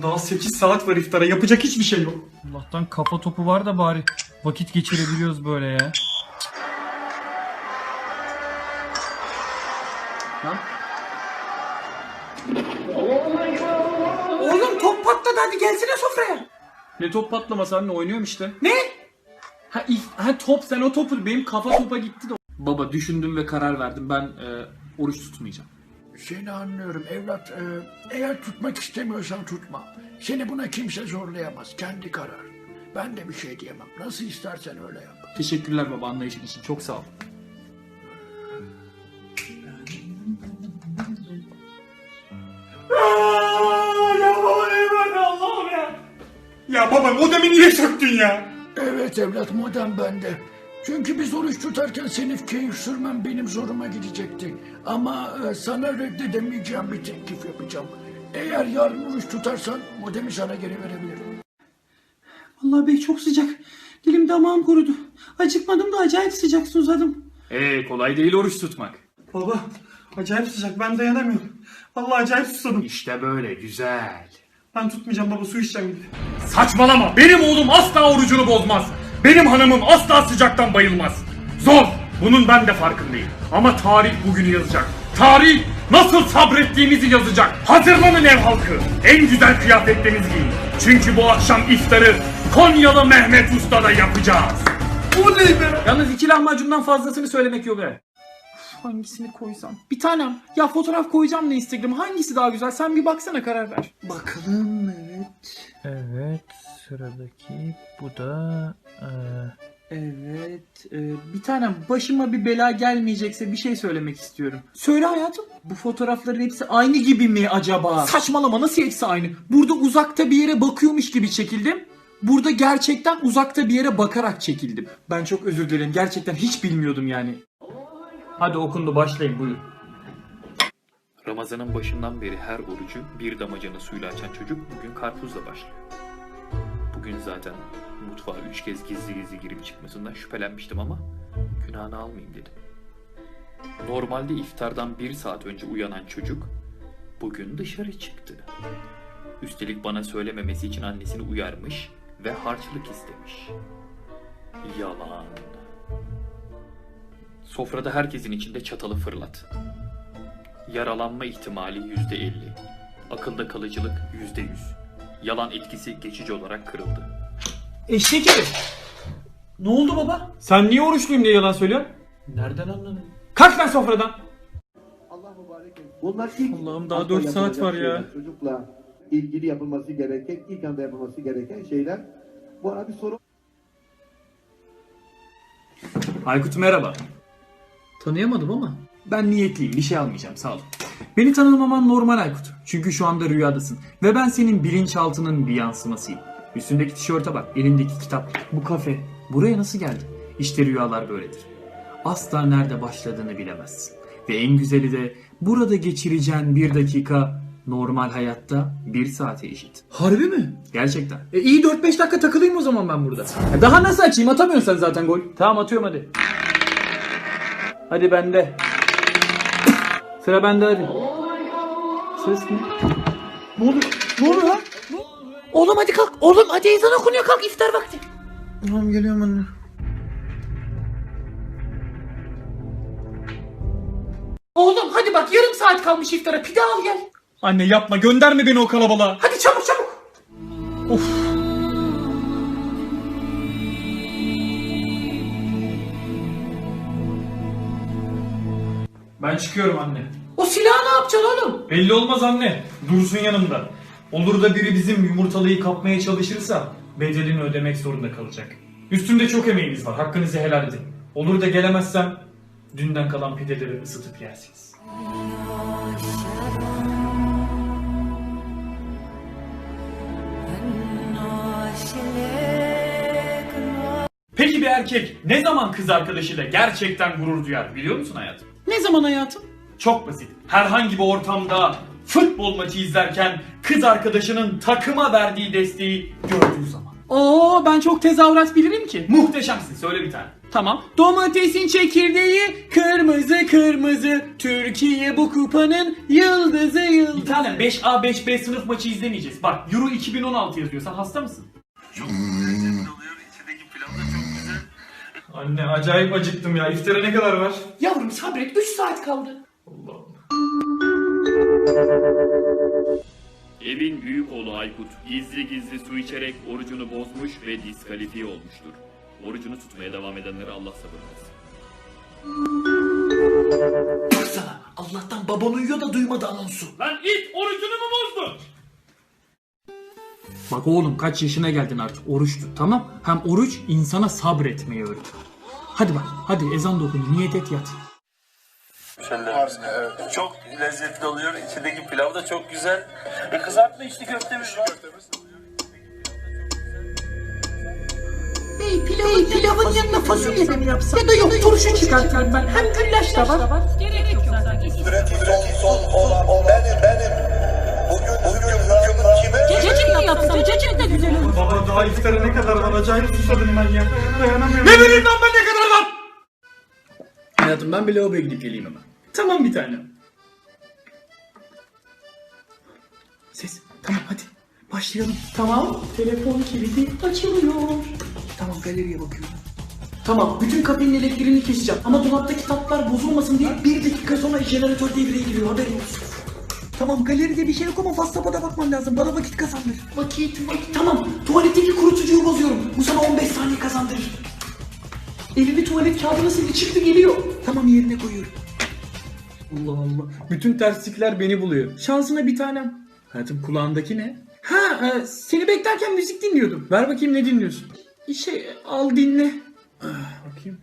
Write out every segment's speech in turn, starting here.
Lan daha 8 saat var iftara yapacak hiçbir şey yok. Allah'tan kafa topu var da bari vakit geçirebiliyoruz böyle ya. Oğlum top patladı hadi gelsene sofraya. Ne top patlaması anne oynuyorum işte. Ne? Ha, if- ha top sen o topu benim kafa topa gitti de. Baba düşündüm ve karar verdim ben e, oruç tutmayacağım. Seni anlıyorum evlat. Ee, eğer tutmak istemiyorsan tutma. Seni buna kimse zorlayamaz. Kendi karar. Ben de bir şey diyemem. Nasıl istersen öyle yap. Teşekkürler baba anlayışın için çok sağ ol. ya baba ne Allah'ım ya. Ya baba modemi niye söktün ya? Evet evlat modem bende. Çünkü biz oruç tutarken senin keyif sürmem benim zoruma gidecekti. Ama e, sana reddedemeyeceğim bir teklif yapacağım. Eğer yarın oruç tutarsan modemi sana geri verebilirim. Allah bey çok sıcak. Dilim damağım kurudu. Acıkmadım da acayip sıcak susadım. Ee kolay değil oruç tutmak. Baba acayip sıcak ben dayanamıyorum. Allah acayip susadım. İşte böyle güzel. Ben tutmayacağım baba su içeceğim gidip. Saçmalama. Benim oğlum asla orucunu bozmaz. Benim hanımım asla sıcaktan bayılmaz. Zor. Bunun ben de farkındayım. Ama tarih bugünü yazacak. Tarih nasıl sabrettiğimizi yazacak. Hazırlanın ev halkı. En güzel kıyafetlerinizi giyin. Çünkü bu akşam iftarı Konyalı Mehmet Usta'da yapacağız. Bu ne be? Yalnız iki lahmacundan fazlasını söylemek yok he. Hangisini koysam? Bir tanem. Ya fotoğraf koyacağım da Instagram'a. Hangisi daha güzel? Sen bir baksana karar ver. Bakalım evet. Evet sıradaki bu da e, Evet e, bir tanem başıma bir bela gelmeyecekse bir şey söylemek istiyorum. Söyle hayatım. Bu fotoğrafların hepsi aynı gibi mi acaba? Saçmalama nasıl hepsi aynı? Burada uzakta bir yere bakıyormuş gibi çekildim. Burada gerçekten uzakta bir yere bakarak çekildim. Ben çok özür dilerim. Gerçekten hiç bilmiyordum yani. Hadi okundu başlayın buyurun. Ramazanın başından beri her orucu bir damacana suyla açan çocuk bugün karpuzla başlıyor. Bugün zaten mutfağa üç kez gizli gizli girip çıkmasından şüphelenmiştim ama günahını almayayım dedim. Normalde iftardan bir saat önce uyanan çocuk bugün dışarı çıktı. Üstelik bana söylememesi için annesini uyarmış ve harçlık istemiş. Yalan. Sofrada herkesin içinde çatalı fırlat. Yaralanma ihtimali %50. Akılda kalıcılık %100. Yalan etkisi geçici olarak kırıldı. Eşek herif. Ne oldu baba? Sen niye oruçluyum diye yalan söylüyorsun? Nereden anladın? Kalk lan sofradan. Bunlar ilk Allah'ım daha anda dört saat yapılacak var ya. Çocukla ilgili yapılması gereken, ilk anda yapılması gereken şeyler. Bu arada bir soru Aykut merhaba. Tanıyamadım ama. Ben niyetliyim bir şey almayacağım sağ ol. Beni tanımaman normal Aykut. Çünkü şu anda rüyadasın. Ve ben senin bilinçaltının bir yansımasıyım. Üstündeki tişörte bak, elindeki kitap. Bu kafe. Buraya nasıl geldin? İşte rüyalar böyledir. Asla nerede başladığını bilemezsin. Ve en güzeli de burada geçireceğin bir dakika normal hayatta bir saate eşit. Harbi mi? Gerçekten. E iyi 4-5 dakika takılayım o zaman ben burada. Ya daha nasıl açayım? Atamıyorsun sen zaten gol. Tamam atıyorum hadi. Hadi bende. Sıra bende hadi. Ses ne? Ne oluyor? Ne oluyor lan? Oğlum hadi kalk. Oğlum hadi ezan okunuyor kalk iftar vakti. Tamam geliyorum anne. Oğlum hadi bak yarım saat kalmış iftara pide al gel. Anne yapma gönderme beni o kalabalığa. Hadi çabuk çabuk. Ben çıkıyorum anne. O silahı ne yapacaksın oğlum? Belli olmaz anne. Dursun yanımda. Olur da biri bizim yumurtalıyı kapmaya çalışırsa bedelini ödemek zorunda kalacak. Üstümde çok emeğiniz var. Hakkınızı helal edin. Olur da gelemezsem dünden kalan pideleri ısıtıp yersiniz. Peki bir erkek ne zaman kız arkadaşıyla gerçekten gurur duyar biliyor musun hayatım? Ne zaman hayatım? Çok basit. Herhangi bir ortamda futbol maçı izlerken kız arkadaşının takıma verdiği desteği gördüğü zaman. Oo ben çok tezahürat bilirim ki. Muhteşemsin söyle bir tane. Tamam. Domatesin çekirdeği kırmızı kırmızı. Türkiye bu kupanın yıldızı yıldızı. Bir tane 5A 5B sınıf maçı izlemeyeceğiz. Bak Euro 2016 yazıyor. Sen hasta mısın? Anne acayip acıktım ya. İftara ne kadar var? Yavrum sabret 3 saat kaldı. Evin büyük oğlu Aykut gizli gizli su içerek orucunu bozmuş ve diskalifiye olmuştur. Orucunu tutmaya devam edenlere Allah sabır versin. Baksana Allah'tan baban uyuyor da duymadı anonsu. Lan it orucunu mu bozdun? Bak oğlum kaç yaşına geldin artık oruç tut tamam. Hem oruç insana sabretmeyi öğretir. Hadi bak hadi ezan da okundu niyet et yat. Çok lezzetli oluyor. İçindeki pilav da çok güzel. E kızartma içli köftemiz var. Bey pilavın, pilavın yanına fasulye mi yapsam? Ya da yok turşu çıkartırım ben. Hem güllaç da var. Gerek yok zaten. Son son olan benim benim. Bugün bugün hükümün kime? Cacık da yapsam. Cacık da güzel olur. Baba daha iftara ne kadar var? Acayip susadım ben ya. Dayanamıyorum. Ne bileyim lan ben? Hayatım ben bir lavaboya gidip geleyim hemen. Tamam bir tane. Ses tamam hadi başlayalım. Tamam. Telefon kilidi açılıyor. Tamam galeriye bakıyorum. Tamam bütün kabinin elektriğini keseceğim. Ama dolapta kitaplar bozulmasın diye bir dakika sonra jeneratör devreye giriyor haberin olsun. Tamam galeride bir şey yok ama WhatsApp'a bakman lazım. Bana vakit kazandır. Vakit, vakit. Tamam tuvaletteki kurutucuyu bozuyorum. Bu sana 15 saniye kazandırır. Elini tuvalet kağıdına sildi çıktı geliyor. Tamam yerine koyuyorum. Allah Allah. Bütün terslikler beni buluyor. Şansına bir tanem. Hayatım kulağındaki ne? Ha e, seni beklerken müzik dinliyordum. Ver bakayım ne dinliyorsun? Şey al dinle. Ah, bakayım.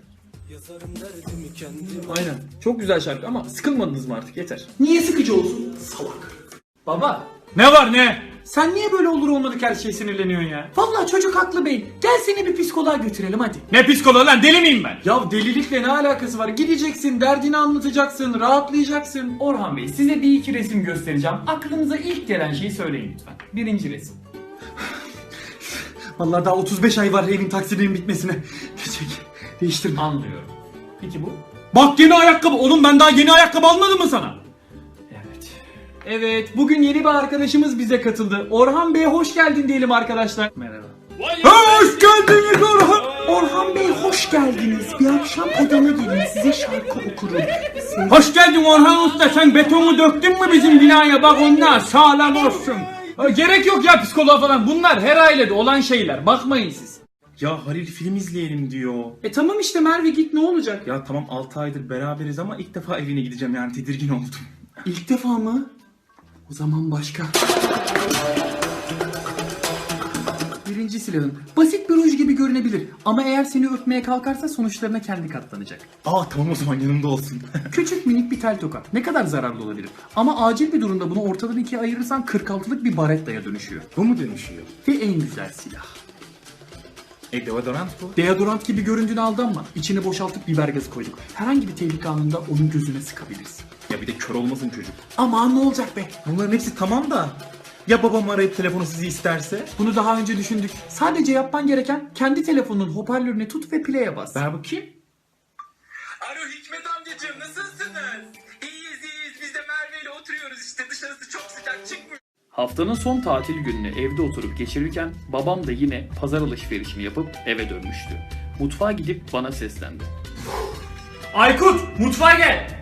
Aynen. Çok güzel şarkı ama sıkılmadınız mı artık yeter. Niye sıkıcı olsun? Salak. Baba. Ne var ne? Sen niye böyle olur olmadık her şeye sinirleniyorsun ya? Vallahi çocuk haklı bey. Gel seni bir psikoloğa götürelim hadi. Ne psikoloğu lan deli miyim ben? Ya delilikle ne alakası var? Gideceksin, derdini anlatacaksın, rahatlayacaksın. Orhan Bey size bir iki resim göstereceğim. Aklınıza ilk gelen şeyi söyleyin lütfen. Birinci resim. Vallahi daha 35 ay var evin taksidinin bitmesine. Geçecek. Değiştirme. Anlıyorum. Peki bu? Bak yeni ayakkabı. Oğlum ben daha yeni ayakkabı almadım mı sana? Evet. Bugün yeni bir arkadaşımız bize katıldı. Orhan Bey hoş geldin diyelim arkadaşlar. Merhaba. Hoş geldiniz Orhan. Orhan Bey hoş geldiniz. Bir akşam odama gelin size şarkı okurum. Hoş geldin Orhan Usta. Sen betonu döktün mü bizim binaya? Bak onlar sağlam olsun. Gerek yok ya psikoloğa falan. Bunlar her ailede olan şeyler. Bakmayın siz. Ya Halil film izleyelim diyor. E tamam işte Merve git ne olacak? Ya tamam 6 aydır beraberiz ama ilk defa evine gideceğim yani tedirgin oldum. İlk defa mı? O zaman başka. Birinci silahın. Basit bir ruj gibi görünebilir. Ama eğer seni öpmeye kalkarsa sonuçlarına kendi katlanacak. Aa tamam o zaman yanımda olsun. Küçük minik bir tel tokat. Ne kadar zararlı olabilir? Ama acil bir durumda bunu ortadan ikiye ayırırsan 46'lık bir barettaya dönüşüyor. bu mu dönüşüyor? Ve en güzel silah. E deodorant bu. Deodorant gibi göründüğüne aldanma. İçine boşaltıp biber gazı koyduk. Herhangi bir tehlike anında onun gözüne sıkabilirsin. Ya bir de kör olmasın çocuk. Aman ne olacak be? Bunların hepsi tamam da. Ya babam arayıp telefonu sizi isterse? Bunu daha önce düşündük. Sadece yapman gereken kendi telefonun hoparlörüne tut ve play'e bas. Ver bakayım. Alo Hikmet amcacığım nasılsınız? İyiyiz iyiyiz biz de Merve ile oturuyoruz işte dışarısı çok sıcak çıkmıyor. Haftanın son tatil gününü evde oturup geçirirken babam da yine pazar alışverişini yapıp eve dönmüştü. Mutfağa gidip bana seslendi. Aykut mutfağa gel.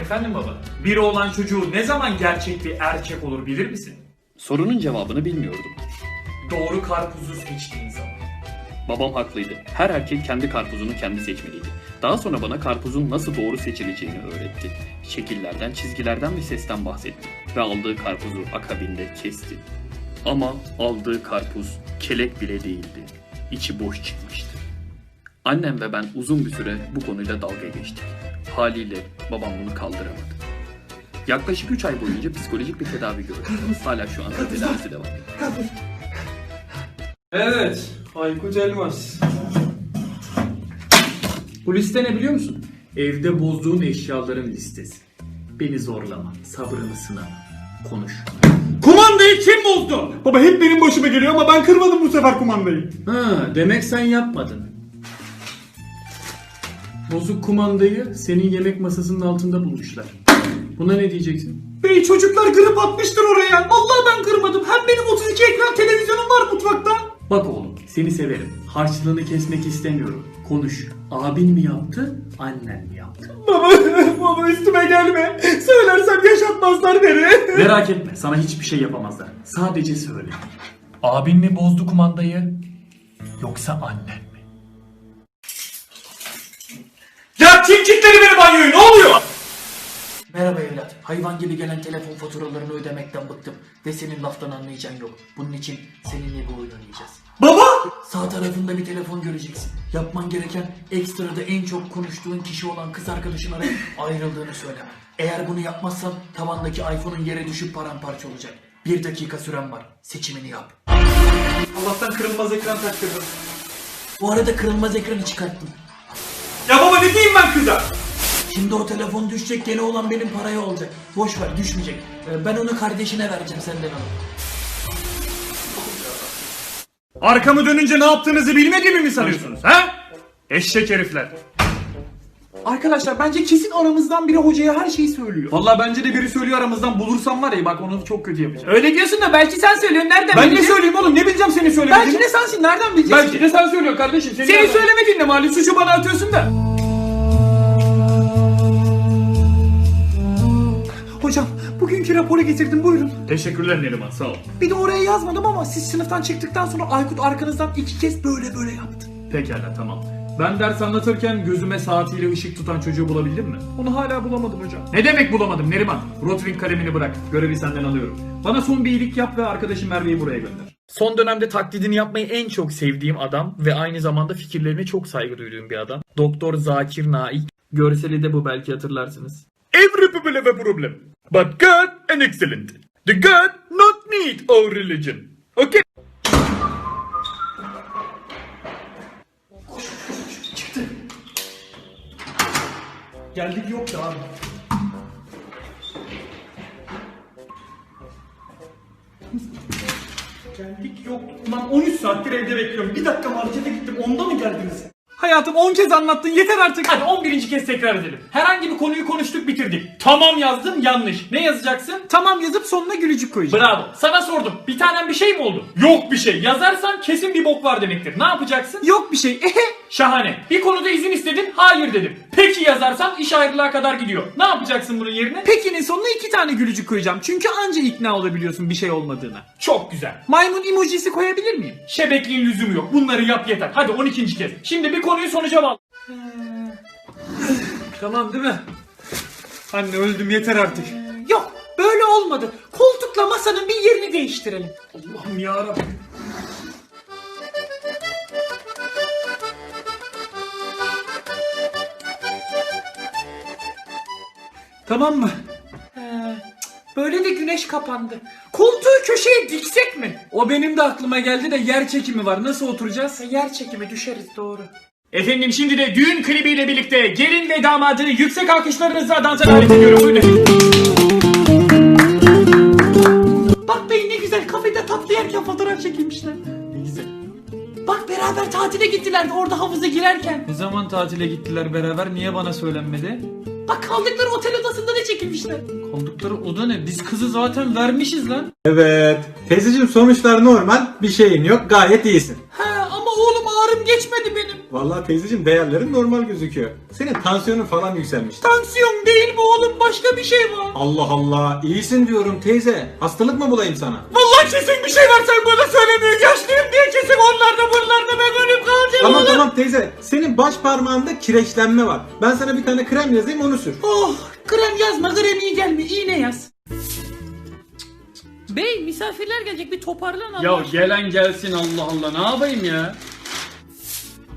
Efendim baba. Biri olan çocuğu ne zaman gerçek bir erkek olur bilir misin? Sorunun cevabını bilmiyordum. Doğru karpuzu seçtiğin zaman. Babam haklıydı. Her erkek kendi karpuzunu kendi seçmeliydi. Daha sonra bana karpuzun nasıl doğru seçileceğini öğretti. Şekillerden, çizgilerden ve sesten bahsetti. Ve aldığı karpuzu akabinde kesti. Ama aldığı karpuz kelek bile değildi. İçi boş çıkmıştı. Annem ve ben uzun bir süre bu konuyla dalga geçtik. Haliyle babam bunu kaldıramadı. Yaklaşık 3 ay boyunca psikolojik bir tedavi gördü. Hala şu anda tedavisi devam ediyor. Evet. Aykut Elmas. Bu liste ne biliyor musun? Evde bozduğun eşyaların listesi. Beni zorlama, sabrını sınama. Konuş. Kumandayı kim bozdu? Baba hep benim başıma geliyor ama ben kırmadım bu sefer kumandayı. Ha, demek sen yapmadın. Bozuk kumandayı senin yemek masasının altında bulmuşlar. Buna ne diyeceksin? Bey çocuklar kırıp atmıştır oraya. Vallahi ben kırmadım. Hem benim 32 ekran televizyonum var mutfakta. Bak oğlum seni severim. Harçlığını kesmek istemiyorum. Konuş. Abin mi yaptı, annen mi yaptı? Baba, baba üstüme gelme. Söylersem yaşatmazlar beni. Merak etme sana hiçbir şey yapamazlar. Sadece söyle. Abin mi bozdu kumandayı yoksa annen Ya kim kilitledi beni banyoyu ne oluyor? Merhaba evlat. Hayvan gibi gelen telefon faturalarını ödemekten bıktım. Ve senin laftan anlayacağın yok. Bunun için seninle bir oyun oynayacağız. Baba! Sağ tarafında bir telefon göreceksin. Yapman gereken ekstrada en çok konuştuğun kişi olan kız arkadaşın arayıp ayrıldığını söyleme. Eğer bunu yapmazsan tavandaki iPhone'un yere düşüp paramparça olacak. Bir dakika süren var. Seçimini yap. Allah'tan kırılmaz ekran taktırdım. Bu arada kırılmaz ekranı çıkarttım. Ya baba ne diyeyim ben kıza? Şimdi o telefon düşecek gene olan benim paraya olacak. Boş ver düşmeyecek. Ee, Ben onu kardeşine vereceğim senden alıp. Arkamı dönünce ne yaptığınızı bilmediğimi mi sanıyorsunuz ha? Eşek herifler. Arkadaşlar bence kesin aramızdan biri hocaya her şeyi söylüyor. Vallahi bence de biri söylüyor aramızdan bulursam var ya bak onu çok kötü yapacağım. Öyle diyorsun da belki sen söylüyorsun. Nereden Ben ne söyleyeyim oğlum ne bileceğim seni söylemediğini. Belki de sensin. Nereden bileceksin? Belki de sen söylüyorsun kardeşim. Senin, Senin söylemediğin de malum suçu bana atıyorsun da. Hocam bugünkü raporu getirdim buyurun. Teşekkürler Neriman sağ ol. Bir de oraya yazmadım ama siz sınıftan çıktıktan sonra Aykut arkanızdan iki kez böyle böyle yaptı. Pekala tamam. Ben ders anlatırken gözüme saatiyle ışık tutan çocuğu bulabildin mi? Onu hala bulamadım hocam. Ne demek bulamadım Neriman? Rotring kalemini bırak. Görevi senden alıyorum. Bana son bir iyilik yap ve arkadaşım Merve'yi buraya gönder. Son dönemde taklidini yapmayı en çok sevdiğim adam ve aynı zamanda fikirlerine çok saygı duyduğum bir adam. Doktor Zakir Naik. Görseli de bu belki hatırlarsınız. Every people have a problem. But God an excellent. The God not need our religion. Okay? Geldik yok da abi. Geldik yok. Ulan 13 saattir evde bekliyorum. Bir dakika markete gittim. Onda mı geldiniz? Hayatım 10 kez anlattın yeter artık. Hadi 11. kez tekrar edelim. Herhangi bir konuyu konuştuk bitirdik. Tamam yazdım yanlış. Ne yazacaksın? Tamam yazıp sonuna gülücük koyacağım. Bravo. Sana sordum. Bir tanem bir şey mi oldu? Yok bir şey. Yazarsan kesin bir bok var demektir. Ne yapacaksın? Yok bir şey. Şahane. Bir konuda izin istedin. Hayır dedim. Peki yazarsan iş ayrılığa kadar gidiyor. Ne yapacaksın bunun yerine? Peki'nin sonuna iki tane gülücük koyacağım. Çünkü anca ikna olabiliyorsun bir şey olmadığına. Çok güzel. Maymun emojisi koyabilir miyim? Şebekliğin lüzumu yok. Bunları yap yeter. Hadi 12. kez. Şimdi bir konuyu sonuca bağla. tamam değil mi? Anne öldüm yeter artık. Yok böyle olmadı. Koltukla masanın bir yerini değiştirelim. Allah'ım yarabbim. Tamam mı? Böyle de güneş kapandı. Koltuğu köşeye diksek mi? O benim de aklıma geldi de yer çekimi var. Nasıl oturacağız? Yer çekimi düşeriz doğru. Efendim şimdi de düğün klibiyle birlikte gelin ve damadı yüksek alkışlarınızla dansa davet ediyorum. Buyurun. Bak bey ne güzel kafede tatlı yerken fotoğraf çekilmişler. Ne güzel. Bak beraber tatile gittiler orada havuza girerken. Ne zaman tatile gittiler beraber niye bana söylenmedi? Bak kaldıkları otel odasında da çekilmişler. Kaldıkları oda ne? Biz kızı zaten vermişiz lan. Evet. Teyzeciğim sonuçlar normal. Bir şeyin yok. Gayet iyisin. Vallahi teyzeciğim değerlerin normal gözüküyor. Senin tansiyonun falan yükselmiş. Tansiyon değil bu oğlum başka bir şey var. Allah Allah. İyisin diyorum teyze. Hastalık mı bulayım sana? Vallahi kesin bir şey var sen bana söylemiyor. Yaşlıyım diye kesin onlarda buralarda ben ölüp kalacağım Tamam oğlum. tamam teyze. Senin baş parmağında kireçlenme var. Ben sana bir tane krem yazayım onu sür. Oh krem yazma krem iyi gelme iğne yaz. Bey misafirler gelecek bir toparlan Allah Ya aşkına. gelen gelsin Allah Allah ne yapayım ya?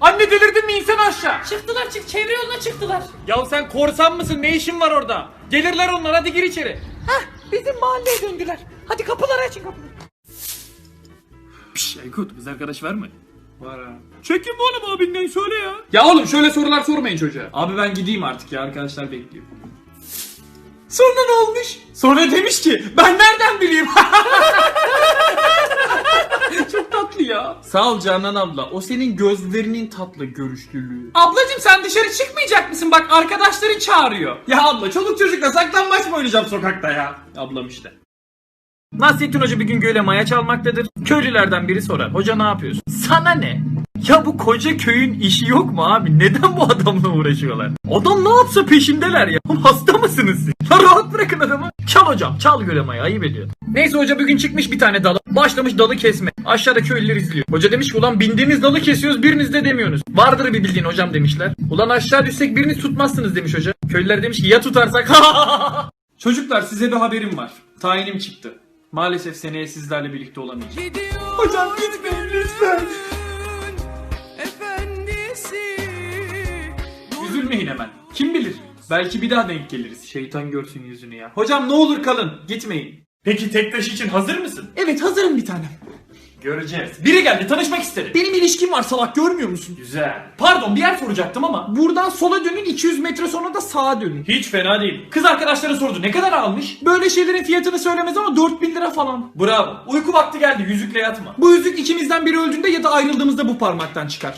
Anne delirdin mi insan aşağı? Çıktılar çık çevre yoluna çıktılar. Ya sen korsan mısın ne işin var orada? Gelirler onlar hadi gir içeri. Hah bizim mahalleye döndüler. Hadi kapıları açın kapıları. Şşş Aykut kız arkadaş var mı? Var ha. Çekin bu oğlum abinden söyle ya. Ya oğlum şöyle sorular sormayın çocuğa. Abi ben gideyim artık ya arkadaşlar bekliyor. Sonra ne olmuş? Sonra demiş ki ben nereden bileyim? Sağ ol Canan abla. O senin gözlerinin tatlı görüşlülüğü. Ablacım sen dışarı çıkmayacak mısın? Bak arkadaşların çağırıyor. Ya abla çoluk çocukla saklanmaç mı oynayacağım sokakta ya? Ablam işte. Nasrettin Hoca bir gün göle maya çalmaktadır. Köylülerden biri sorar. Hoca ne yapıyorsun? Sana ne? Ya bu koca köyün işi yok mu abi? Neden bu adamla uğraşıyorlar? Adam ne yapsa peşindeler ya. Hasta mısınız siz? Ya rahat bırakın adamı. Çal hocam çal göle maya ayıp ediyor. Neyse hoca bir gün çıkmış bir tane dala. Başlamış dalı kesme. Aşağıda köylüler izliyor. Hoca demiş ki ulan bindiğiniz dalı kesiyoruz biriniz de demiyorsunuz. Vardır bir bildiğin hocam demişler. Ulan aşağı düşsek biriniz tutmazsınız demiş hoca. Köylüler demiş ki ya tutarsak Çocuklar size bir haberim var. Tayinim çıktı. Maalesef seneye sizlerle birlikte olamayacağım. Hocam gitmeyin lütfen. Üzülmeyin hemen. Kim bilir? Belki bir daha denk geliriz. Şeytan görsün yüzünü ya. Hocam ne olur kalın. Gitmeyin. Peki tek taş için hazır mısın? Evet hazırım bir tanem. Göreceğiz. Biri geldi tanışmak isterim. Benim ilişkim var salak görmüyor musun? Güzel. Pardon bir yer soracaktım ama. Buradan sola dönün 200 metre sonra da sağa dönün. Hiç fena değil. Kız arkadaşları sordu ne kadar almış? Böyle şeylerin fiyatını söylemez ama 4000 lira falan. Bravo. Uyku vakti geldi yüzükle yatma. Bu yüzük ikimizden biri öldüğünde ya da ayrıldığımızda bu parmaktan çıkar.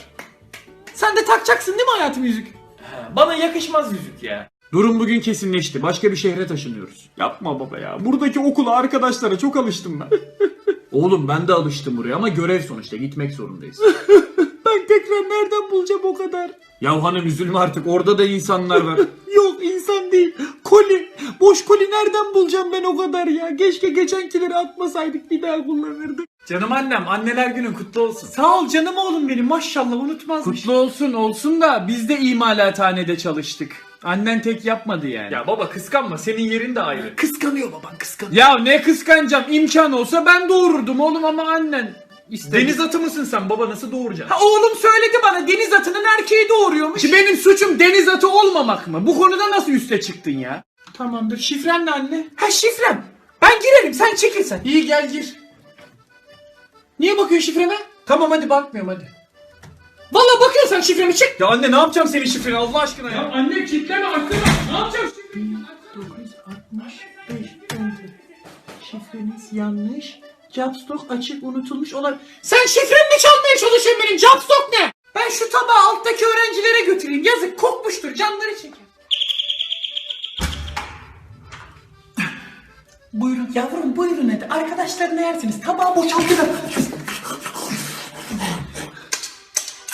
Sen de takacaksın değil mi hayatım yüzük? Bana yakışmaz yüzük ya. Durum bugün kesinleşti. Başka bir şehre taşınıyoruz. Yapma baba ya. Buradaki okula arkadaşlara çok alıştım ben. Oğlum ben de alıştım buraya ama görev sonuçta gitmek zorundayız. ben tekrar nereden bulacağım o kadar? Ya hanım üzülme artık orada da insanlar var. Yok insan değil. Koli. Boş koli nereden bulacağım ben o kadar ya? Keşke geçenkileri atmasaydık bir daha kullanırdık. Canım annem anneler günün kutlu olsun. Sağ ol canım oğlum benim maşallah unutmazmış. Kutlu olsun olsun da biz de imalathanede çalıştık. Annen tek yapmadı yani. Ya baba kıskanma senin yerin de ayrı. Kıskanıyor baban kıskanıyor. Ya ne kıskanacağım imkan olsa ben doğururdum oğlum ama annen istedi. Deniz atı mısın sen baba nasıl doğuracaksın? Ha, oğlum söyledi bana deniz atının erkeği doğuruyormuş. Şimdi benim suçum deniz atı olmamak mı? Bu konuda nasıl üste çıktın ya? Tamamdır şifren ne anne? Ha şifrem. Ben girerim sen çekilsen. İyi gel gir. Niye bakıyorsun şifreme? Tamam hadi bakmıyorum hadi. Valla bakıyorsan şifremi çık. Ya anne ne yapacağım senin şifreni Allah aşkına ya. Ya anne kitleme aklına. Ne yapacağım şimdi? 965 oldu. Şifreniz yanlış. Capstock açık unutulmuş olabilir. Sen şifremi çalmaya çalışıyorsun benim Capstock ne? Ben şu tabağı alttaki öğrencilere götüreyim. Yazık kokmuştur canları çeker. Buyurun yavrum buyurun hadi. Arkadaşlarına yersiniz. Tabağı boşaltın.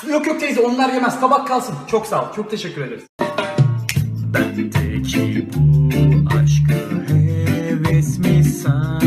yok yok teyze onlar yemez. Tabak kalsın. Çok sağ ol. Çok teşekkür ederiz. Bendeki bu aşkı heves mi sandın?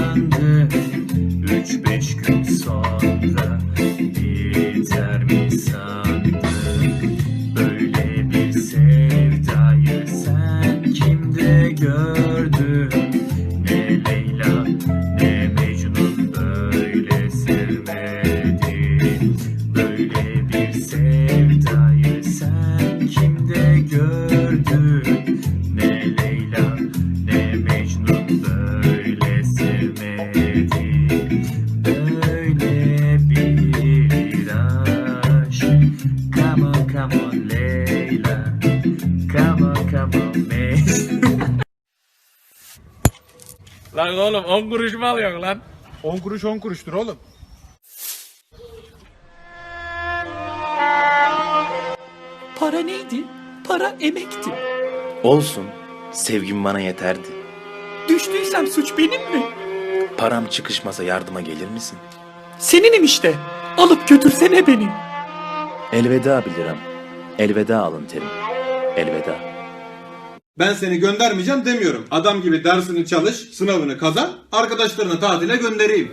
10 kuruş mu alıyorsun lan? 10 kuruş 10 kuruştur oğlum. Para neydi? Para emekti. Olsun. Sevgim bana yeterdi. Düştüysem suç benim mi? Param çıkışmasa yardıma gelir misin? Seninim işte. Alıp götürsene beni. Elveda bilirim. Elveda alın terim. Elveda. Ben seni göndermeyeceğim demiyorum. Adam gibi dersini çalış, sınavını kazan, arkadaşlarını tatile göndereyim.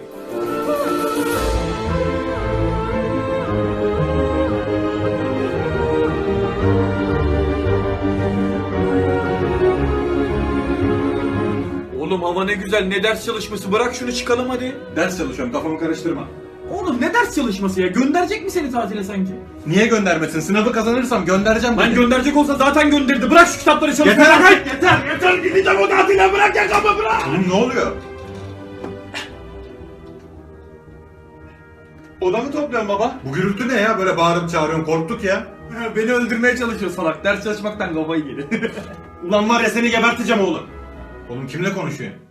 Oğlum hava ne güzel ne ders çalışması bırak şunu çıkalım hadi. Ders çalışıyorum kafamı karıştırma. Oğlum ne ders çalışması ya gönderecek mi seni tatile sanki? Niye göndermesin? Sınavı kazanırsam göndereceğim. Lan gönderecek olsa zaten gönderdi bırak şu kitapları çalışmaya. Yeter artık yeter yeter gideceğim o tatile bırak yakamı bırak. Oğlum ne oluyor? Odamı topluyorum baba. Bu gürültü ne ya böyle bağırıp çağırıyorsun korktuk ya. Beni öldürmeye çalışıyor salak ders çalışmaktan kafayı yedi. Ulan var ya seni geberteceğim oğlum. Oğlum kimle konuşuyorsun?